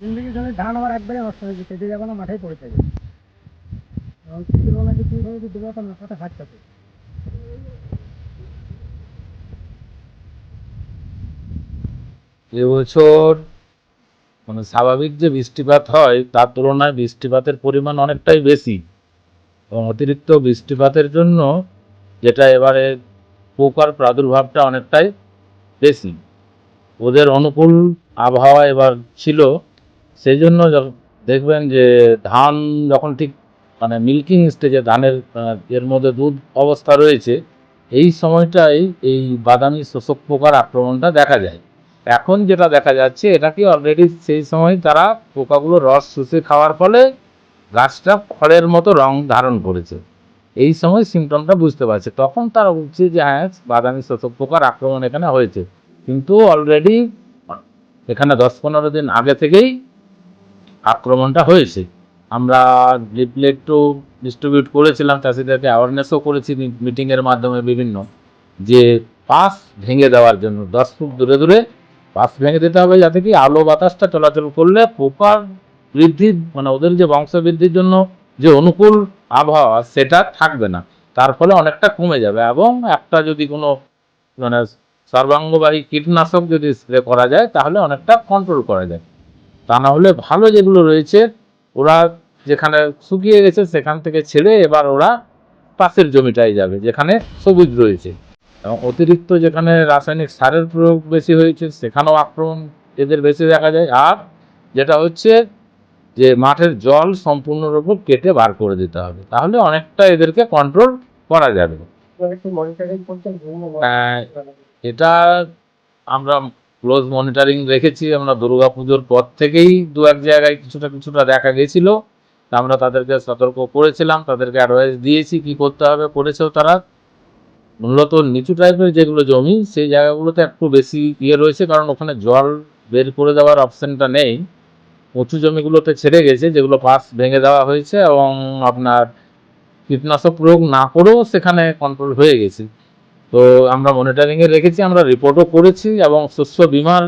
জমি ধান আমার একবারে নষ্ট হয়ে গেছে এখনও মাঠেই পড়ে থাকে। কিছু বলে কিছু ভাবে দু বছর মাথাটা খাটছে এবছর মানে স্বাভাবিক যে বৃষ্টিপাত হয়, তার তুলনায় বৃষ্টিপাতের পরিমাণ অনেকটাই বেশি। এবং অতিরিক্ত বৃষ্টিপাতের জন্য যেটা এবারে পোকার প্রাদুর্ভাবটা অনেকটাই বেশি। ওদের অনুকূল আবহাওয়া এবার ছিল সেই জন্য দেখবেন যে ধান যখন ঠিক মানে মিল্কিং স্টেজে ধানের এর মধ্যে দুধ অবস্থা রয়েছে, এই সময়টাই এই বাদামি শোষক পোকার আক্রমণটা দেখা যায়। এখন যেটা দেখা যাচ্ছে, এটা কি অলরেডি সেই সময় তারা পোকাগুলো রস শুষে খাওয়ার ফলে গাছটা ফলের মতো রং ধারণ করেছে। এই সময় সিমটমটা বুঝতে পারছে। তখন তারা বুঝছে যে হ্যাঁ বাদামি শোষক পোকার আক্রমণ এখানে হয়েছে। কিন্তু অলরেডি এখানে দশ পনেরো দিন আগে থেকেই আক্রমণটা হয়েছে। আমরা লিফলেটও ডিস্ট্রিবিউট করেছিলাম, চাষিদেরকে অ্যাওয়ারনেসও করেছি মিটিংয়ের মাধ্যমে বিভিন্ন, যে পাস ভেঙে দেওয়ার জন্য, দশ ফুট দূরে দূরে পাস ভেঙে দিতে হবে যাতে কি আলো বাতাসটা চলাচল করলে পোকার বৃদ্ধি মানে ওদের যে বংশ বৃদ্ধির জন্য যে অনুকূল আবহাওয়া, সেটা থাকবে না। তার ফলে অনেকটা কমে যাবে এবং একটা যদি কোনো মানে সর্বাঙ্গবাহী কীটনাশক যদি স্প্রে করা যায়, তাহলে অনেকটা কন্ট্রোল করা যায়। তা না হলে ভালো যেগুলো রয়েছে ওরা যেখানে শুকিয়ে গেছে সেখান থেকে ছেড়ে এবার ওরা পাশের জমিটায় যাবে যেখানে সবুজ রয়েছে। এবং অতিরিক্ত যেখানে রাসায়নিক সারের প্রয়োগ বেশি হয়েছে সেখানেও আক্রমণ এদের বেশি দেখা যায়। আর যেটা হচ্ছে যে মাঠের জল সম্পূর্ণরূপে কেটে বার করে দিতে হবে তাহলে অনেকটা এদেরকে কন্ট্রোল করা যাবে। হ্যাঁ, এটা আমরা ক্লোজ মনিটরিং রেখেছি, আমরা দুর্গা পুজোর পর থেকেই দু এক জায়গায় কিছুটা কিছুটা দেখা গেছিল। আমরা তাদেরকে সতর্ক করেছিলাম, তাদেরকে অ্যাডভাইস দিয়েছি কি করতে হবে করেছেও তারা। মূলত নিচু টাইপের যেগুলো জমি, সেই জায়গাগুলোতে একটু বেশি ইয়ে রয়েছে, কারণ ওখানে জল বের করে দেওয়ার অপশানটা নেই। উঁচু জমিগুলোতে ছেড়ে গেছে, যেগুলো পাস ভেঙে দেওয়া হয়েছে এবং আপনার কীটনাশক প্রয়োগ না করেও সেখানে কন্ট্রোল হয়ে গেছে। তো আমরা মনিটরিংয়ে রেখেছি, আমরা রিপোর্টও করেছি এবং শস্য বিমার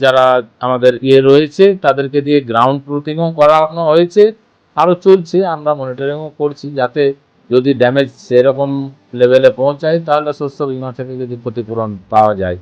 যারা আমাদের ইয়ে রয়েছে, তাদেরকে দিয়ে গ্রাউন্ড প্রুটিংও করানো হয়েছে আরও চলছে, আমরা মনিটরিংও করছি যাতে যদি ড্যামেজ সেরকম লেভেলে পৌঁছায়, তাহলে শস্য বিমা থেকে যদি ক্ষতিপূরণ পাওয়া যায়।